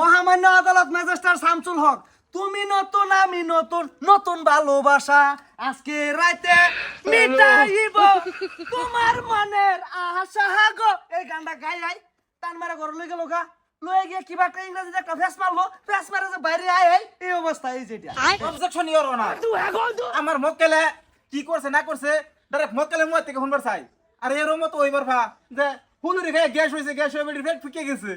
মহামান্য আদালত ম্যাজিস্ট্রেট শামসুল হক তুমি নতুন আমি নতুন নতুন ভালোবাসা। আজকে রাতে মিটাইব। তোমার মনের আশা গো এই গানটা গাই আই টান মারা ঘর লই গেল গা। লয়ে গিয়ে কিবা একটা ইংরেজিতে একটা ফেস মারলো। ফেস মারে যে বাইরে আয় আই এই অবস্থা এই যেটা অবজেকশন ইওর অনার আমার মক্কেলে কি করছে না করছে ডাইরেক্ট মক্কেলে মুয়া থেকে শুনবার চাই। আর এর মতো ওইবার ভা যে হুনুরি খাই গ্যাস হয়েছে গ্যাস হয়ে পেট ফুকে গেছে।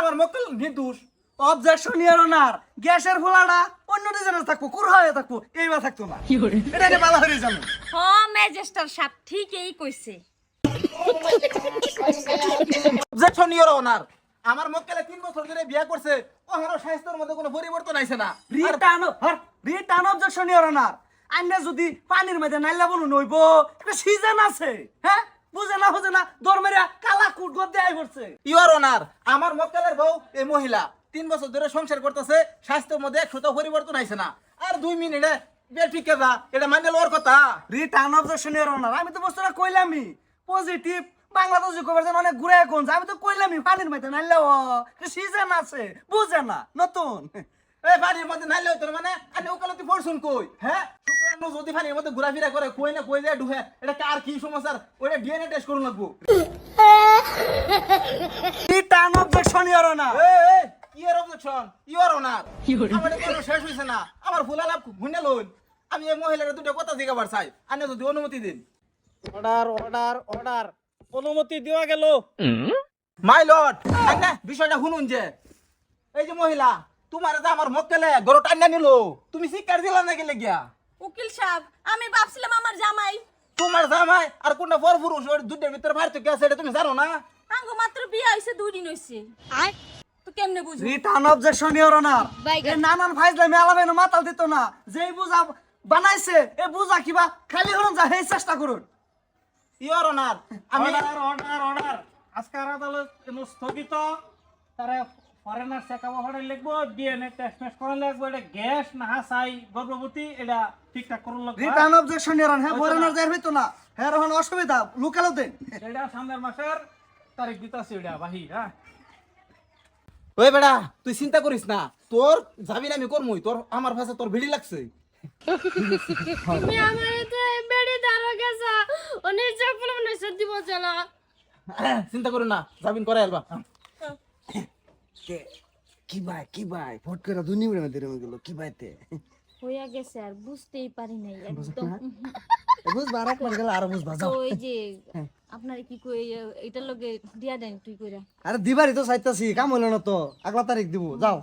আমার মক্কেল নির্দোষ। অবজেকশন ইয়ার অনার গ্যাসের ফুলাটা অন্য ডিজাইনের থাকব কুর হয়ে থাকব এইবার থাকতো না। এটা নিয়ে ভালো হয়ে যাবে। হ ম্যাজিস্টার সাহেব ঠিকই কইছে। অবজেকশন ইওর অনার আমার মক্কেলে তিন বছর ধরে বিয়ে করছে ও আমার স্বাস্থ্যের মধ্যে কোনো পরিবর্তন আইছে না। Return return objection your honour আইনে যদি পানির মধ্যে নাইলা বলুন নইব একটা সিজন আছে। হ্যাঁ? বুঝে না বুঝে না দরমেরা কালা কুট গদ দেয় করছে। ইওর অনার আমার মক্কেলের বউ এই মহিলা তিন বছর ধরে সংসার করতেছে স্বাস্থ্যের মধ্যে একশো পরিবর্তন আইছে না। আর দুই মিনিটে ফিকে যা এটা মানে লওয়ার কথা। রিটার্ন অবজেকশন ইয়ার অনার আমি তো বস্তুটা কইলামই। পজিটিভ বাংলাদেশ কভার অনেক ঘুরে কোন আমি তো কইলামই পানির মধ্যে নাইলা ও সিজন আছে বুঝে না নতুন। এই পানির মধ্যে নাইলে না, মানে আমি ওকালতি পড়ছুন কই হ্যাঁ? যদি পানির মধ্যে ঘোরাফেরা করে কই না কই যায় এটা কার কি সমস্যা ওটা ডিএনএ টেস্ট করুন লাগবো। রিটার্ন অবজেকশন ইয়ার এর অবজেকশন অনার আমার কোনো শেষ হইছে না। আমার ফুলা লাভ ভুনে লইন আমি এই মহিলার দুটো কথা জিগাবার চাই। আনে যদি অনুমতি দিন। অর্ডার অর্ডার অর্ডার অনুমতি দেওয়া গেল। মাই লর্ড আন্না বিষয়টা শুনুন যে এই যে মহিলা তোমার যে আমার মক্কেলে গরু টান্না নিল তুমি শিকার দিলা না গেলে গিয়া উকিল সাহেব আমি ভাবছিলাম আমার জামাই। তোমার জামাই আর কোনটা বড় পুরুষ ওর দুধের ভিতরে ভার তো গেছে এটা তুমি জানো না? আঙ্গ মাত্র বিয়ে হইছে দুই দিন হইছে তো কেমনে বুঝব? রিটার্ন অবজেকশন ইয়ার অনার এ নানান ফাইজলামি আলাবেন মাতাল দিত না। যেই বুঝা বানাইছে এ বুঝা কিবা খালি হরণ যা হেই চেষ্টা করুন। ইওর অনার আমি অর্ডার অর্ডার অর্ডার আজকের আদালত স্থগিত। তারা ফরেনার চেকআপ হরে লিখব ডিএনএ টেস্ট মেস্ট করে লাগবো এটা গ্যাস না হাসাই গর্ভবতী এটা ঠিকঠাক করুন লাগবো রিটার্ন অবজেকশন ইয়ার হ্যাঁ ফরেনার যাই হইতো না। হ্যাঁ এখন অসুবিধা লুকালো দেন। এটা সামনের মাসের তারিখ দিতাছি এটা বাহি হ্যাঁ? ওই বেড়া তুই চিন্তা করিস না তোর যাবি না আমি করমুই তোর আমার ভাষা তোর ভিড়ি লাগছে। তুমি আমার তো বেড়ে দাঁড়ো গেছা অনেক চাপলে মনে হচ্ছে দিব চলা চিন্তা করো না যাবিন করে আলবা। কি? ভাই কি ভাই? ফট করে দুই নিমিড়ে মধ্যে রয়ে গেল কি ভাইতে হইয়া গেছে আর বুঝতেই পারি নাই একদম। বুঝ বারাক মার গেল আর বুঝ বাজাও ওই যে আপনার কি কই এটার লগে দিয়া দেন তুই কইরা। আরে দিবারই তো চাইতাছি কাম হলো না তো আগলা তারিখ দিব যাও।